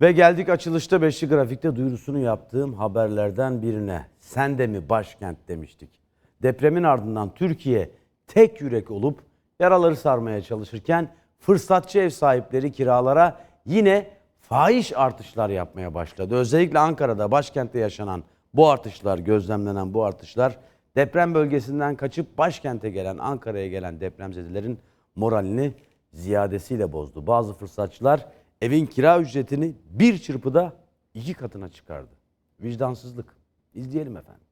Ve geldik açılışta Beşli Grafik'te duyurusunu yaptığım haberlerden birine. Sen de mi başkent demiştik. Depremin ardından Türkiye tek yürek olup yaraları sarmaya çalışırken fırsatçı ev sahipleri kiralara yine fahiş artışlar yapmaya başladı. Özellikle Ankara'da başkentte yaşanan bu artışlar, gözlemlenen bu artışlar deprem bölgesinden kaçıp başkente gelen, Ankara'ya gelen depremzedelerin moralini ziyadesiyle bozdu. Bazı fırsatçılar evin kira ücretini bir çırpıda iki katına çıkardı. Vicdansızlık. İzleyelim efendim.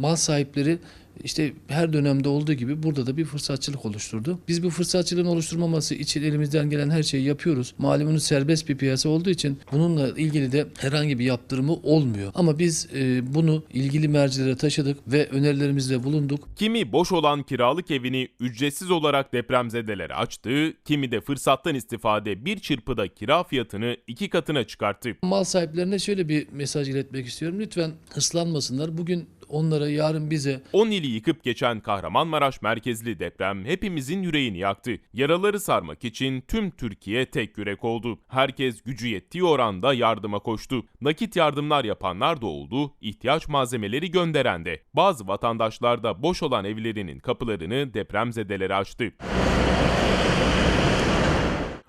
mal sahipleri işte her dönemde olduğu gibi burada da bir fırsatçılık oluşturdu. Biz bu fırsatçılığın oluşturmaması için elimizden gelen her şeyi yapıyoruz. Malumunuz serbest bir piyasa olduğu için bununla ilgili de herhangi bir yaptırımı olmuyor. Ama biz e, bunu ilgili mercilere taşıdık ve önerilerimizde bulunduk. Kimi boş olan kiralık evini ücretsiz olarak depremzedelere açtı, kimi de fırsattan istifade bir çırpıda kira fiyatını iki katına çıkarttı. Mal sahiplerine şöyle bir mesaj iletmek istiyorum. Lütfen hırslanmasınlar. Bugün onlara, yarın bize 10 ili yıkıp geçen Kahramanmaraş merkezli deprem hepimizin yüreğini yaktı. Yaraları sarmak için tüm Türkiye tek yürek oldu. Herkes gücü yettiği oranda yardıma koştu. Nakit yardımlar yapanlar da oldu, ihtiyaç malzemeleri gönderen de. Bazı vatandaşlar da boş olan evlerinin kapılarını depremzedelere açtı.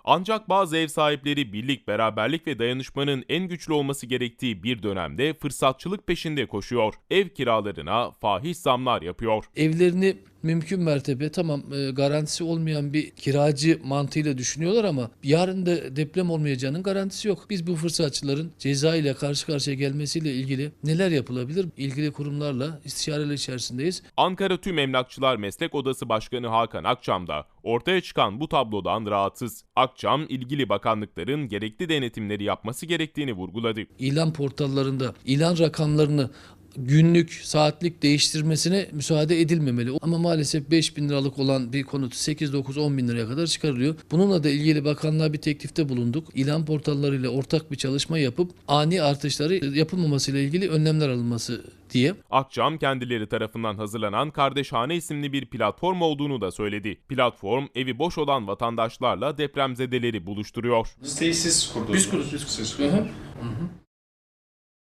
Ancak bazı ev sahipleri birlik, beraberlik ve dayanışmanın en güçlü olması gerektiği bir dönemde fırsatçılık peşinde koşuyor. Ev kiralarına fahiş zamlar yapıyor. evlerini mümkün mertebe tamam e, garantisi olmayan bir kiracı mantığıyla düşünüyorlar ama yarın da deprem olmayacağının garantisi yok. Biz bu fırsatçıların ceza ile karşı karşıya gelmesiyle ilgili neler yapılabilir? İlgili kurumlarla istişareler içerisindeyiz. Ankara Tüm Emlakçılar Meslek Odası Başkanı Hakan Akçam da ortaya çıkan bu tablodan rahatsız. Akçam, ilgili bakanlıkların gerekli denetimleri yapması gerektiğini vurguladı. İlan portallarında ilan rakamlarını günlük, saatlik değiştirmesine müsaade edilmemeli. Ama maalesef 5 bin liralık olan bir konut 8, 9, 10 bin liraya kadar çıkarılıyor. Bununla da ilgili bakanlığa bir teklifte bulunduk. İlan portallarıyla ortak bir çalışma yapıp ani artışları yapılmamasıyla ilgili önlemler alınması diye. Akçam kendileri tarafından hazırlanan Kardeşhane isimli bir platform olduğunu da söyledi. Platform evi boş olan vatandaşlarla depremzedeleri buluşturuyor. Siteyi siz kurdunuz. Biz kurduk, biz Siz Hı hı.